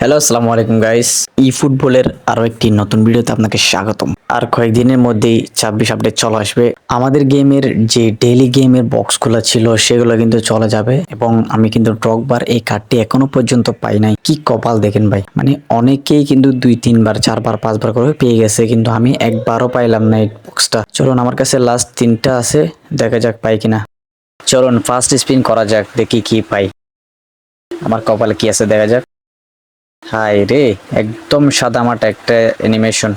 Hello আসসালামু আলাইকুম guys ই ফুটবলের আরও একটি নতুন ভিডিওতে আপনাকে স্বাগতম। আর কয়েকদিনের মধ্যেই ছাব্বিশ আপডেট চলে আসবে। আমাদের গেমের যে ডেইলি গেমের বক্সগুলো ছিল, সেগুলো কিন্তু চলে যাবে এবং আমি কিন্তু ড্রগবার এই কার্ডটি এখনও পর্যন্ত পাই নাই। কি কপাল দেখেন ভাই। মানে অনেকেই কিন্তু দুই, তিনবার, চারবার, পাঁচবার করে পেয়ে গেছে, কিন্তু আমি একবারও পাইলাম না এই বক্সটা চলুন, আমার কাছে লাস্ট তিনটা আছে, দেখা যাক পাই কিনা। চলুন ফার্স্ট স্পিন করা যাক, দেখি কি পাই। আমার কপালে কি আছে, দেখা যাক। হাই রে, একদম সাদামাটা একটা অ্যানিমেশন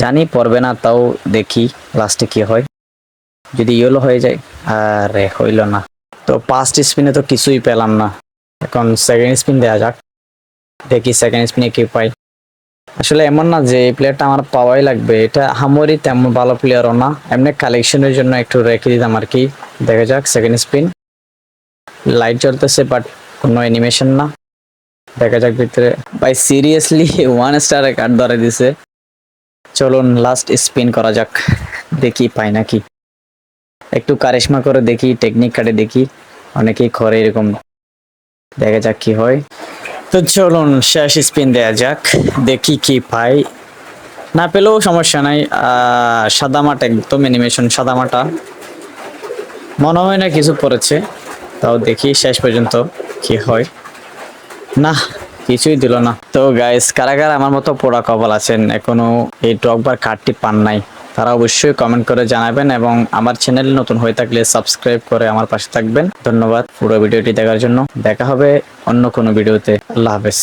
জানি পড়বে না, তাও দেখি লাস্টে কি হয়। যদি ইয়েলো হয়ে যায়, আরে হইল না। তো ফার্স্ট স্পিনে তো কিছুই পেলাম না। এখন সেকেন্ড স্পিন দেওয়া যাক। দেখি সেকেন্ড স্পিনে কি পাই। আসলে এমন না যে এই প্লেয়ারটা আমার পাওয়াই লাগবে। এটা হামরি তেমন ভালো প্লেয়ারও না। এমনি কালেকশনের জন্য একটু রেখে দিতাম আর কি। দেখা যাক সেকেন্ড স্পিন লাইট জ্বলতেছে বাট কোনো অ্যানিমেশন না। দেখা যাক ভিতরে। ভাই সিরিয়াসলি ওয়ান স্টার কার্ড ধরে দিছে। চলুন লাস্ট স্পিন করা যাক। দেখি পাই নাকি। একটু কারিশমা করে দেখি টেকনিক কাটে দেখি। অনেকেই করে এরকম। দেখা যাক কি হয়। তো চলুন, শেষ স্পিন দেয়া যাক। দেখি কি পাই। না পেলেও সমস্যা নাই। সাদামাটা একদম অ্যানিমেশন সাদামাটা মনে হয় না কিছু পড়েছে। তাও দেখি শেষ পর্যন্ত কি হয়। না, কিছুই দিল না। তো গাইস কারা কারা আমার মতো পোড়া কপাল আছেন, এখনও এই ড্রগবার কার্ডটি পান নাই। তারা অবশ্যই কমেন্ট করে জানাবেন এবং আমার চ্যানেল নতুন হয়ে থাকলে সাবস্ক্রাইব করে আমার পাশে থাকবেন। ধন্যবাদ পুরো ভিডিওটি দেখার জন্য। দেখা হবে অন্য কোনো ভিডিওতে। আল্লাহ হাফেজ।